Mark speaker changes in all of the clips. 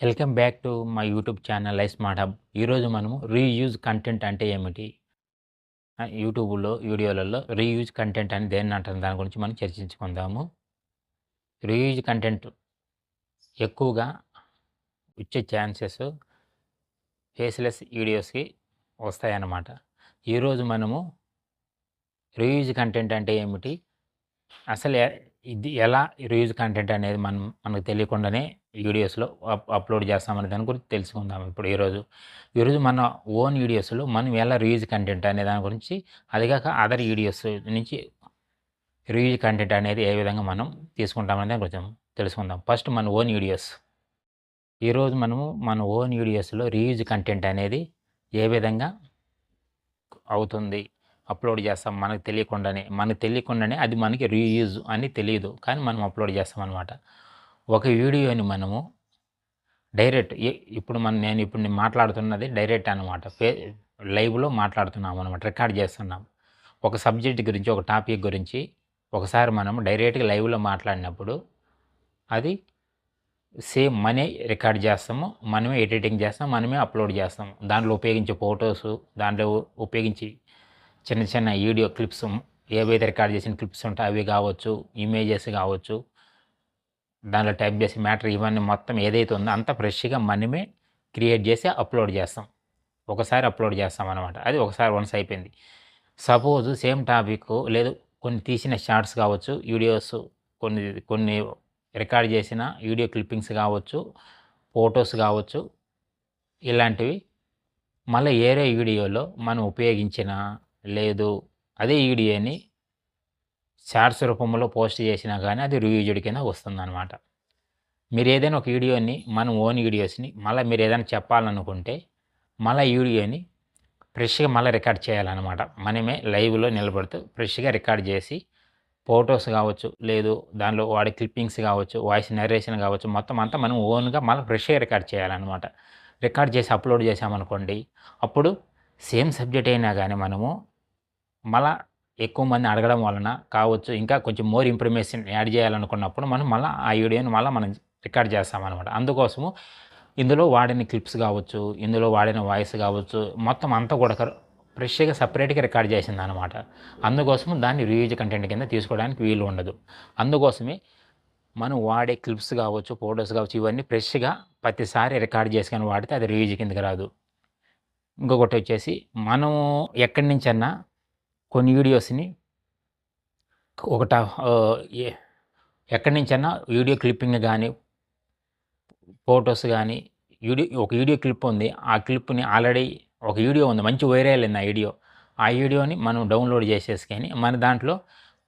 Speaker 1: Welcome back to my YouTube channel I smart hub. ఈరోజు మనము reuse content అంటే ఏమిటి? యూట్యూబ్లో వీడియోలలో రీయూజ్ కంటెంట్ అని దేన్ని అంటారు? దాని గురించి మనం చర్చించుకుందాము. రీయూజ్ కంటెంట్ ఎక్కువగా వచ్చే ఛాన్సెస్ ఫేస్లెస్ వీడియోస్కి వస్తాయన్నమాట. ఈరోజు మనము రీయూజ్ కంటెంట్ అంటే ఏమిటి? అసలు ఇది ఎలా రీయూజ్ కంటెంట్ అనేది మనం మనకు తెలియకుండానే వీడియోస్లో అప్ అప్లోడ్ చేస్తామనే దాని గురించి తెలుసుకుందాం ఇప్పుడు ఈరోజు ఈరోజు మన ఓన్ వీడియోస్లో మనం ఎలా రీయూజ్ కంటెంట్ అనే దాని గురించి అదిగాక అదర్ వీడియోస్ నుంచి రివ్యూజ్ కంటెంట్ అనేది ఏ విధంగా మనం తీసుకుంటామనే దాని గురించి తెలుసుకుందాం. ఫస్ట్ మన ఓన్ వీడియోస్. ఈరోజు మనము మన ఓన్ వీడియోస్లో రివ్యూజ్ కంటెంట్ అనేది ఏ విధంగా అవుతుంది అప్లోడ్ చేస్తాం మనకు తెలియకుండానే మనకు తెలియకుండానే అది మనకి రీయూజ్ అని తెలియదు కానీ మనం అప్లోడ్ చేస్తాం అనమాట ఒక వీడియోని మనము డైరెక్ట్ ఇప్పుడు మనం నేను ఇప్పుడు మాట్లాడుతున్నది డైరెక్ట్ అనమాట ఫే లైవ్లో మాట్లాడుతున్నాం అనమాట రికార్డ్ చేస్తున్నాం ఒక సబ్జెక్ట్ గురించి ఒక టాపిక్ గురించి ఒకసారి మనం డైరెక్ట్గా లైవ్లో మాట్లాడినప్పుడు అది సేమ్ మనే రికార్డ్ చేస్తాము మనమే ఎడిటింగ్ చేస్తాం మనమే అప్లోడ్ చేస్తాము. దాంట్లో ఉపయోగించే ఫొటోస్ దాంట్లో ఉపయోగించి చిన్న చిన్న వీడియో క్లిప్స్ ఏవైతే రికార్డ్ చేసిన క్లిప్స్ ఉంటాయో అవి కావచ్చు ఇమేజెస్ కావచ్చు దాంట్లో టైప్ చేసే మ్యాటర్ ఇవన్నీ మొత్తం ఏదైతే ఉందో అంత ఫ్రెష్గా మనమే క్రియేట్ చేసి అప్లోడ్ చేస్తాం. ఒకసారి అప్లోడ్ చేస్తాం అనమాట అది ఒకసారి వన్స్ అయిపోయింది. సపోజ్ సేమ్ టాపిక్ లేదు కొన్ని తీసిన షార్ట్స్ కావచ్చు వీడియోస్ కొన్ని కొన్ని రికార్డ్ చేసిన వీడియో క్లిప్పింగ్స్ కావచ్చు ఫొటోస్ కావచ్చు ఇలాంటివి మళ్ళీ ఏరే వీడియోలో మనం ఉపయోగించిన లేదు అదే వీడియోని షార్ట్స్ రూపంలో పోస్ట్ చేసినా కానీ అది రివ్యూజుడి కింద వస్తుందన్నమాట. మీరు ఏదైనా ఒక వీడియోని మనం ఓన్ వీడియోస్ని మళ్ళీ మీరు ఏదైనా చెప్పాలనుకుంటే మళ్ళీ ఈ వీడియోని ఫ్రెష్గా మళ్ళీ రికార్డ్ చేయాలన్నమాట. మనమే లైవ్లో నిలబడుతూ ఫ్రెష్గా రికార్డ్ చేసి ఫొటోస్ కావచ్చు లేదు దానిలో వాడే క్లిప్పింగ్స్ కావచ్చు వాయిస్ నరేషన్ కావచ్చు మొత్తం అంతా మనం ఓన్గా మళ్ళీ ఫ్రెష్గా రికార్డ్ చేయాలన్నమాట. రికార్డ్ చేసి అప్లోడ్ చేసామనుకోండి అప్పుడు సేమ్ సబ్జెక్ట్ అయినా కానీ మనము మళ్ళా ఎక్కువ మంది అడగడం వలన కావచ్చు ఇంకా కొంచెం మోర్ ఇన్ఫర్మేషన్ యాడ్ చేయాలనుకున్నప్పుడు మనం మళ్ళీ ఆ వీడియోని మళ్ళీ మనం రికార్డ్ చేస్తామన్నమాట. అందుకోసము ఇందులో వాడిన క్లిప్స్ కావచ్చు ఇందులో వాడిన వాయిస్ కావచ్చు మొత్తం అంతా కూడా ఫ్రెష్గా సపరేట్గా రికార్డ్ చేసింది అనమాట అందుకోసము దాన్ని రీయూజ్ కంటెంట్ కింద తీసుకోవడానికి వీలు ఉండదు. అందుకోసమే మనం వాడే క్లిప్స్ కావచ్చు ఫొటోస్ కావచ్చు ఇవన్నీ ఫ్రెష్గా ప్రతిసారి రికార్డ్ చేసుకొని వాడితే అది రీయూజ్ కిందకి రాదు. ఇంకొకటి వచ్చేసి మనం ఎక్కడి నుంచన్నా కొన్ని వీడియోస్ని ఒకట ఏ- ఎక్కడి నుంచైనా వీడియో క్లిప్పింగ్ కానీ ఫొటోస్ కానీ వీడియో ఒక వీడియో క్లిప్ ఉంది. ఆ క్లిప్ని ఆల్రెడీ ఒక వీడియో ఉంది. మంచి వైరల్ అయింది ఆ వీడియో. ఆ వీడియోని మనం డౌన్లోడ్ చేసేసుకొని మన దాంట్లో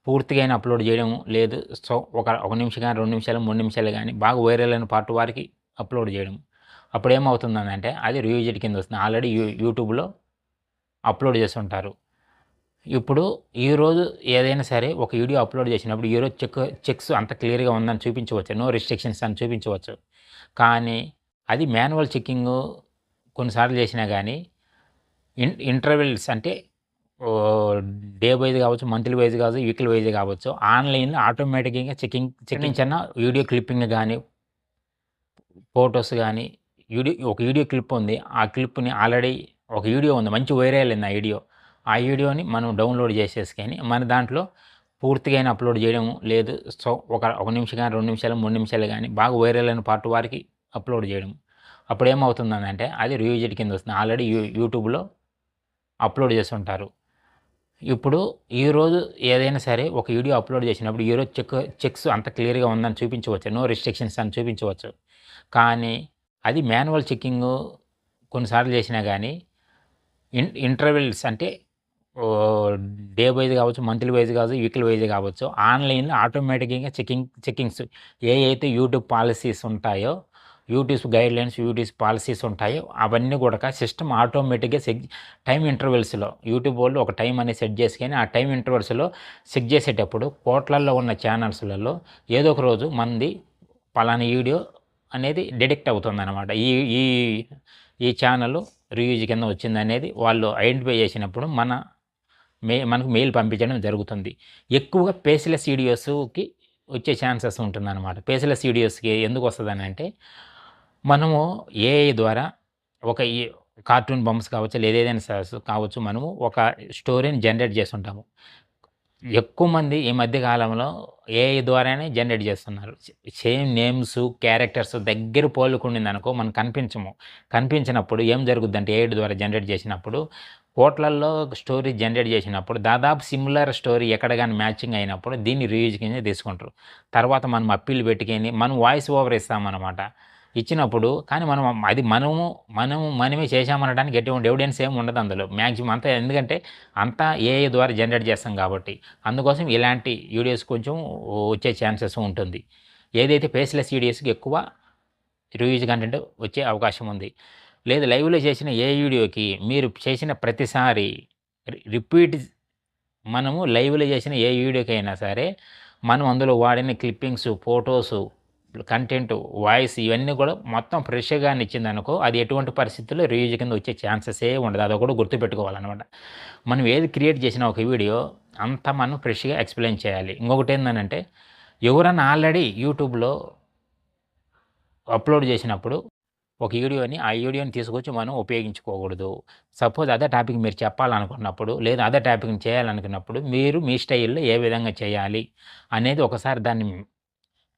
Speaker 1: పూర్తిగా అయినా అప్లోడ్ చేయడం లేదు. సో ఒక ఒక నిమిషం కానీ రెండు నిమిషాలు మూడు నిమిషాలు కానీ బాగా వైరల్ అయిన పార్ట్ వారికి అప్లోడ్ చేయడం. అప్పుడు ఏమవుతుందని అంటే అది రివ్యూజెడ్ కింద వస్తుంది. ఆల్రెడీ యూ యూట్యూబ్లో అప్లోడ్ చేస్తుంటారు. ఇప్పుడు ఈరోజు ఏదైనా సరే ఒక వీడియో అప్లోడ్ చేసినప్పుడు ఈరోజు చెక్ చెక్స్ అంత క్లియర్గా ఉందని చూపించవచ్చు. నో రిస్ట్రిక్షన్స్ అని చూపించవచ్చు. కానీ అది మాన్యువల్ చెక్కింగ్ కొన్నిసార్లు చేసినా కానీ ఇన్ ఇంటర్వెల్స్ అంటే డే వైజ్ కావచ్చు మంత్లీ వైజ్ కావచ్చు వీక్లీ వైజ్ కావచ్చు ఆన్లైన్లో ఆటోమేటిక్గా చెకింగ్ చెకింగ్ అన్న వీడియో క్లిప్పింగ్ కానీ ఫొటోస్ కానీ వీడియో ఒక వీడియో క్లిప్ ఉంది. ఆ క్లిప్ని ఆల్రెడీ ఒక వీడియో ఉంది. మంచి వైరల్ అయింది ఆ వీడియో. ఆ వీడియోని మనం డౌన్లోడ్ చేసేసుకొని మన దాంట్లో పూర్తిగా అయినా అప్లోడ్ చేయడం లేదు. సో ఒక ఒక నిమిషం కానీ రెండు నిమిషాలు మూడు నిమిషాలు కానీ బాగా వైరల్ అయిన పార్ట్ వారికి అప్లోడ్ చేయడం. అప్పుడు ఏమవుతుందంటే అది రివ్యూజెడ్ కింద వస్తుంది. ఆల్రెడీ యూ యూట్యూబ్లో అప్లోడ్ చేస్తుంటారు. ఇప్పుడు ఈరోజు ఏదైనా సరే ఒక వీడియో అప్లోడ్ చేసినప్పుడు ఈరోజు చెక్ చెక్స్ అంత క్లియర్గా ఉందని చూపించవచ్చు. నో రిస్ట్రిక్షన్స్ అని చూపించవచ్చు. కానీ అది మాన్యువల్ చెక్కింగ్ కొన్నిసార్లు చేసినా కానీ ఇన్ ఇంటర్వెల్స్ అంటే డే వైజ్ కావచ్చు మంత్లీ వైజ్ కావచ్చు వీక్లీ వైజ్ కావచ్చు ఆన్లైన్లో ఆటోమేటిక్గా చెకింగ్ చెకింగ్స్ ఏ అయితే యూట్యూబ్ పాలసీస్ ఉంటాయో యూట్యూబ్ గైడ్లైన్స్ యూట్యూబ్ పాలసీస్ ఉంటాయో అవన్నీ కూడా సిస్టమ్ ఆటోమేటిక్గా సెక్ టైం ఇంటర్వెల్స్లో యూట్యూబ్ వాళ్ళు ఒక టైం అనేది సెట్ చేసుకొని ఆ టైం ఇంటర్వెల్స్లో సెట్ చేసేటప్పుడు కోట్లల్లో ఉన్న ఛానల్స్లలో ఏదో ఒక రోజు మంది పలానా వీడియో అనేది డిడెక్ట్ అవుతుంది అనమాట ఈ ఈ ఈ ఛానల్ రివ్యూజ్ కింద వచ్చింది అనేది వాళ్ళు ఐడెంటిఫై చేసినప్పుడు మన మే మనకు మెయిల్ పంపించడం జరుగుతుంది ఎక్కువగా పేస్లెస్ వీడియోస్కి వచ్చే ఛాన్సెస్ ఉంటుందన్నమాట పేస్లెస్ వీడియోస్కి ఎందుకు వస్తుందని అంటే మనము ఏఐ ద్వారా ఒక ఈ కార్టూన్ బొమ్మస్ కావచ్చు, లేదా ఏదైనా కావచ్చు మనము ఒక స్టోరీని జనరేట్ చేసుంటాము. ఎక్కువ మంది ఈ మధ్య కాలంలో ఏఐ ద్వారానే జనరేట్ చేస్తున్నారు. సేమ్ నేమ్స్, క్యారెక్టర్స్ దగ్గర పోలికుండిందనుకో మనం కనిపించము. కనిపించినప్పుడు ఏం జరుగుద్దంటే ఏఐ ద్వారా జనరేట్ చేసినప్పుడు కోట్లల్లో స్టోరీ జనరేట్ చేసినప్పుడు దాదాపు సిమిలర్ స్టోరీ ఎక్కడ కానీ మ్యాచింగ్ అయినప్పుడు దీన్ని రివ్యూజ్ కింద తీసుకుంటారు. తర్వాత మనం అప్పీలు పెట్టుకొని మనం వాయిస్ ఓవర్ ఇస్తామన్నమాట ఇచ్చినప్పుడు కానీ మనం అది మనము మనము మనమే చేశామనడానికి ఎటువంటి ఎవిడెన్స్ ఏమి ఉండదు అందులో. మ్యాక్సిమం అంతా ఎందుకంటే అంతా ఏఐ ద్వారా జనరేట్ చేస్తాం కాబట్టి. అందుకోసం ఇలాంటి వీడియోస్ కొంచెం వచ్చే ఛాన్సెస్ ఉంటుంది. ఏదైతే ఫేస్‌లెస్ వీడియోస్‌కి ఎక్కువ రివ్యూజ్ కంటెంట్ వచ్చే అవకాశం ఉంది. లేదు లైవ్‌లో చేసిన ఏ వీడియోకి మీరు చేసిన ప్రతిసారి రిపీట్ మనము లైవ్‌లో చేసిన ఏ వీడియోకైనా సరే మనం అందులో వాడిన క్లిప్పింగ్స్, ఫోటోసు, కంటెంట్, వాయిస్ ఇవన్నీ కూడా మొత్తం ఫ్రెష్‌గానే ఇచ్చిందనుకో అది ఎటువంటి పరిస్థితుల్లో రివ్యూజ్ కింద వచ్చే ఛాన్సెసే ఉండదు. అది అదొకటి గుర్తుపెట్టుకోవాలన్నమాట మనం ఏది క్రియేట్ చేసిన ఒక వీడియో అంతా మనం ఫ్రెష్‌గా ఎక్స్‌ప్లెయిన్ చేయాలి. ఇంకొకటి ఏంటంటే ఎవరన్నా ఆల్రెడీ యూట్యూబ్‌లో అప్‌లోడ్ చేసినప్పుడు ఒక వీడియోని ఆ వీడియోని తీసుకొచ్చి మనం ఉపయోగించుకోకూడదు. సపోజ్ అదే టాపిక్ మీరు చెప్పాలనుకున్నప్పుడు లేదా అదే టాపిక్‌ని చేయాలనుకున్నప్పుడు మీరు మీ స్టైల్‌లో ఏ విధంగా చేయాలి అనేది ఒకసారి దాన్ని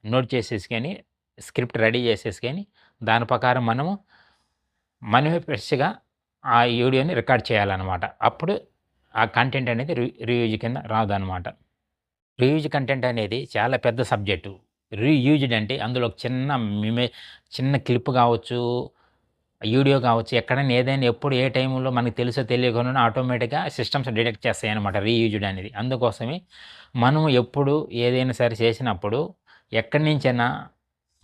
Speaker 1: నోట్ చేసేసుకొని స్క్రిప్ట్ రెడీ చేసేసుకొని దాని ప్రకారం మనము మనమే ఫ్రెష్‌గా ఆ వీడియోని రికార్డ్ చేయాలన్నమాట అప్పుడు ఆ కంటెంట్ అనేది రి రివ్యూజ్ కింద రాదనమాట. రివ్యూజ్ కంటెంట్ అనేది చాలా పెద్ద సబ్జెక్టు. రీయూజ్డ్ అంటే అందులో ఒక చిన్న మిమే చిన్న క్లిప్ కావచ్చు, వీడియో కావచ్చు ఎక్కడైనా ఏదైనా ఎప్పుడు ఏ టైంలో మనకు తెలుసో తెలియకుండానే ఆటోమేటిక్‌గా సిస్టమ్స్ డిటెక్ట్ చేస్తాయన్నమాట రీయూజ్డ్ అనేది. అందుకోసమే మనం ఎప్పుడు ఏదైనా సరే చేసినప్పుడు ఎక్కడి నుంచైనా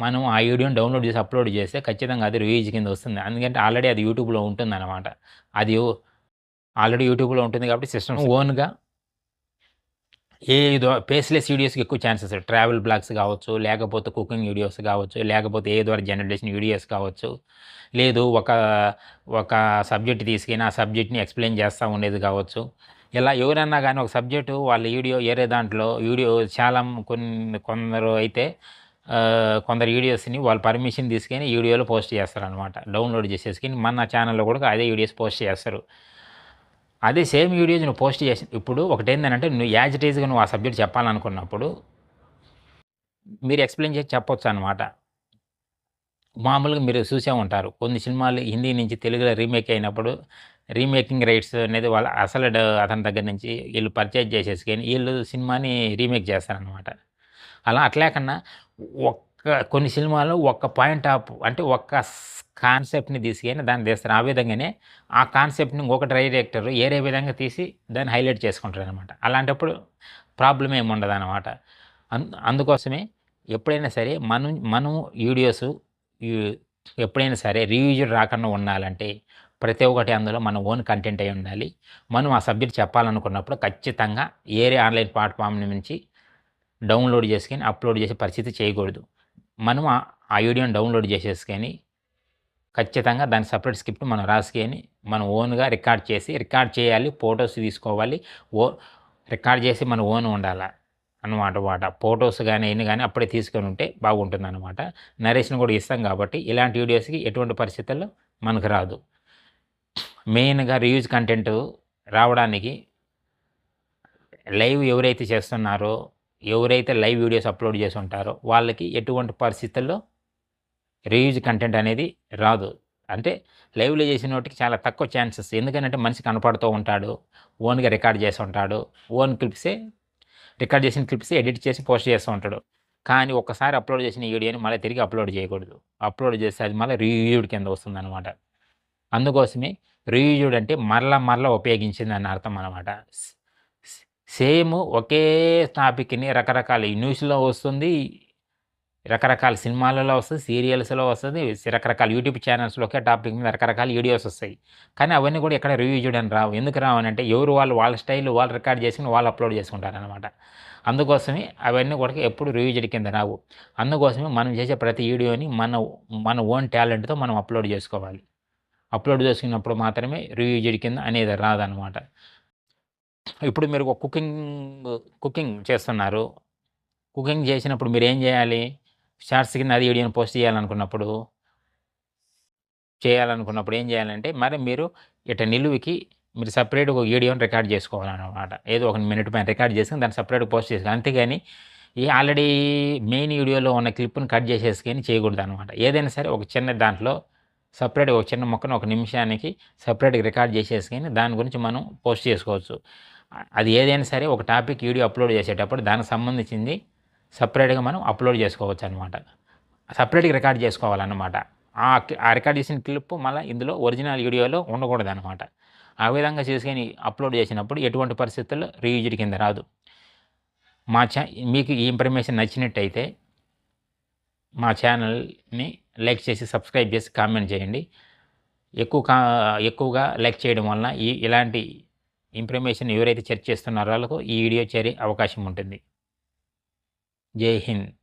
Speaker 1: మనం ఆ వీడియోని డౌన్‌లోడ్ చేసి అప్‌లోడ్ చేస్తే ఖచ్చితంగా అది రీయూజ్ కింద వస్తుంది. ఎందుకంటే ఆల్రెడీ అది యూట్యూబ్‌లో ఉంటుందనమాట. అది ఆల్రెడీ యూట్యూబ్‌లో ఉంటుంది కాబట్టి సిస్టమ్స్ ఓన్‌గా ఏ ఫేస్‌లెస్ వీడియోస్‌కి ఎక్కువ ఛాన్సెస్ ట్రావెల్ బ్లాగ్స్ కావచ్చు, లేకపోతే కుకింగ్ వీడియోస్ కావచ్చు, లేకపోతే ఏ ద్వారా జనరేషన్ వీడియోస్ కావచ్చు, లేదు ఒక ఒక సబ్జెక్ట్ తీసుకుని ఆ సబ్జెక్ట్‌ని ఎక్స్‌ప్లెయిన్ చేస్తూ ఉండేది కావచ్చు. ఇలా ఎవరన్నా కానీ ఒక సబ్జెక్టు వాళ్ళ వీడియో ఏరే దాంట్లో వీడియో చాలా కొన్ని కొందరు అయితే కొందరు వీడియోస్‌ని వాళ్ళు పర్మిషన్ తీసుకొని వీడియోలో పోస్ట్ చేస్తారు అనమాట డౌన్‌లోడ్ చేసేసుకొని మన ఛానెల్‌లో కూడా అదే వీడియోస్ పోస్ట్ చేస్తారు. అదే సేమ్ వీడియోస్ నువ్వు పోస్ట్ చేసి ఇప్పుడు ఒకటేందనంటే నువ్వు యాజ్ ఇట్ ఈజ్‌గా నువ్వు ఆ సబ్జెక్ట్ చెప్పాలనుకున్నప్పుడు మీరు ఎక్స్‌ప్లెయిన్ చేసి చెప్పొచ్చనమాట. మామూలుగా మీరు చూసే ఉంటారు. కొన్ని సినిమాలు హిందీ నుంచి తెలుగులో రీమేక్ అయినప్పుడు రీమేకింగ్ రైట్స్ అనేది వాళ్ళ అసలు అతని దగ్గర నుంచి వీళ్ళు పర్చేజ్ చేసేసుకొని వీళ్ళు సినిమాని రీమేక్ చేస్తారనమాట. అలా అట్లేకన్నా ఒక్క కొన్ని సినిమాలు ఒక్క పాయింట్ ఆఫ్ అంటే ఒక్క కాన్సెప్ట్‌ని తీసుకొని దాన్ని తీస్తారు. ఆ విధంగానే ఆ కాన్సెప్ట్‌ని ఇంకొక డైరెక్టర్ ఏరే విధంగా తీసి దాన్ని హైలైట్ చేసుకుంటారు అనమాట అలాంటప్పుడు ప్రాబ్లం ఏమి ఉండదు అనమాట అందుకోసమే ఎప్పుడైనా సరే మనం మనం వీడియోస్ ఎప్పుడైనా సరే రీయూజ్డ్ రాకుండా ఉండాలంటే ప్రతి ఒక్కటి అందులో మన ఓన్ కంటెంట్ అయి ఉండాలి. మనం ఆ సబ్జెక్ట్ చెప్పాలనుకున్నప్పుడు ఖచ్చితంగా ఏరే ఆన్‌లైన్ ప్లాట్‌ఫామ్ నుంచి డౌన్‌లోడ్ చేసుకొని అప్‌లోడ్ చేసే పరిస్థితి చేయకూడదు. మనం ఆ వీడియోని డౌన్‌లోడ్ చేసేసుకొని ఖచ్చితంగా దాని సపరేట్ స్క్రిప్ట్ మనం రాసుకొని మనం ఓన్‌గా రికార్డ్ చేసి రికార్డ్ చేయాలి. ఫోటోస్ తీసుకోవాలి. ఓ రికార్డ్ చేసి మన ఓన్ ఉండాలి అనమాట మాట. ఫొటోస్ కానీ అయన్నీ కానీ అప్పుడే తీసుకొని ఉంటే బాగుంటుంది అనమాట నరేషన్ కూడా ఇస్తాం కాబట్టి ఇలాంటి వీడియోస్‌కి ఎటువంటి పరిస్థితుల్లో మనకు రాదు. మెయిన్‌గా రివ్యూజ్ కంటెంట్ రావడానికి లైవ్ ఎవరైతే చేస్తున్నారో, ఎవరైతే లైవ్ వీడియోస్ అప్‌లోడ్ చేసి ఉంటారో వాళ్ళకి ఎటువంటి పరిస్థితుల్లో రీయూజ్ కంటెంట్ అనేది రాదు. అంటే లైవ్‌లో చేసిన వాటికి చాలా తక్కువ ఛాన్సెస్. ఎందుకంటే మనిషి కనపడుతూ ఉంటాడు. ఓన్‌గా రికార్డ్ చేసి ఉంటాడు. ఓన్ క్లిప్సే రికార్డ్ చేసిన క్లిప్సే ఎడిట్ చేసి పోస్ట్ చేస్తూ ఉంటాడు. కానీ ఒకసారి అప్‌లోడ్ చేసిన వీడియోని మళ్ళీ తిరిగి అప్‌లోడ్ చేయకూడదు. అప్‌లోడ్ చేస్తే అది మళ్ళీ రీయూజ్డ్ కింద వస్తుంది అనమాట అందుకోసమే రీయూజ్డ్ అంటే మరలా మరలా ఉపయోగించిందని అర్థం అనమాట. సేమ్ ఒకే టాపిక్‌ని రకరకాల న్యూస్‌లో వస్తుంది. రకరకాల సినిమాలలో వస్తుంది సీరియల్స్‌లో వస్తుంది రకరకాల యూట్యూబ్ ఛానల్స్లో ఒకే టాపిక్ మీద రకరకాల వీడియోస్ వస్తాయి. కానీ అవన్నీ కూడా ఎక్కడ రివ్యూ అని రావు. ఎందుకు రావనంటే ఎవరు వాళ్ళు వాళ్ళ స్టైల్ వాళ్ళు రికార్డ్ చేసుకొని వాళ్ళు అప్‌లోడ్ చేసుకుంటారనమాట. అందుకోసమే అవన్నీ కూడా ఎప్పుడు రీయూజ్డ్ కింద రావు. అందుకోసమే మనం చేసే ప్రతి వీడియోని మన మన ఓన్ టాలెంట్‌తో మనం అప్‌లోడ్ చేసుకోవాలి. అప్‌లోడ్ చేసుకున్నప్పుడు మాత్రమే రీయూజ్డ్ కింద అనేది రాదనమాట. ఇప్పుడు మీరు ఒక కుకింగ్ కుకింగ్ చేస్తున్నారు. కుకింగ్ చేసినప్పుడు మీరు ఏం చేయాలి? షార్ట్స్ కింద అది వీడియోని పోస్ట్ చేయాలనుకున్నప్పుడు చేయాలనుకున్నప్పుడు ఏం చేయాలంటే మరి మీరు ఇట నిలువుకి మీరు సపరేట్ ఒక వీడియోని రికార్డ్ చేసుకోవాలనమాట. ఏదో ఒక మినిట్ పైన రికార్డ్ చేసుకుని దాన్ని సపరేట్ పోస్ట్ చేసుకోవాలి. అంతేగాని ఈ ఆల్రెడీ మెయిన్ వీడియోలో ఉన్న క్లిప్‌ని కట్ చేసేసుకొని చేయకూడదు అనమాట ఏదైనా సరే ఒక చిన్న దాంట్లో సపరేట్ ఒక చిన్న మొక్కను ఒక నిమిషానికి సపరేట్‌గా రికార్డ్ చేసేసుకొని దాని గురించి మనం పోస్ట్ చేసుకోవచ్చు. అది ఏదైనా సరే ఒక టాపిక్ వీడియో అప్లోడ్ చేసేటప్పుడు దానికి సంబంధించింది సపరేట్‌గా మనం అప్లోడ్ చేసుకోవచ్చనమాట. సపరేట్‌గా రికార్డ్ చేసుకోవాలన్నమాట. ఆ రికార్డ్ చేసిన క్లిప్ మళ్ళీ ఇందులో ఒరిజినల్ వీడియోలో ఉండకూడదనమాట. ఆ విధంగా చేసుకొని అప్లోడ్ చేసినప్పుడు ఎటువంటి పరిస్థితుల్లో రీయూజ్డ్ కింద రాదు. మా ఛా మీకు ఈ ఇన్ఫర్మేషన్ నచ్చినట్టయితే మా ఛానల్‌ని లైక్ చేసి, సబ్స్క్రైబ్ చేసి, కామెంట్ చేయండి. ఎక్కువ కా ఎక్కువగా లైక్ చేయడం వలన ఈ ఇలాంటి ఇన్ఫర్మేషన్ ఎవరైతే చర్చ చేస్తున్నారో వాళ్ళకు ఈ వీడియో చేరే అవకాశం ఉంటుంది. జై హింద్.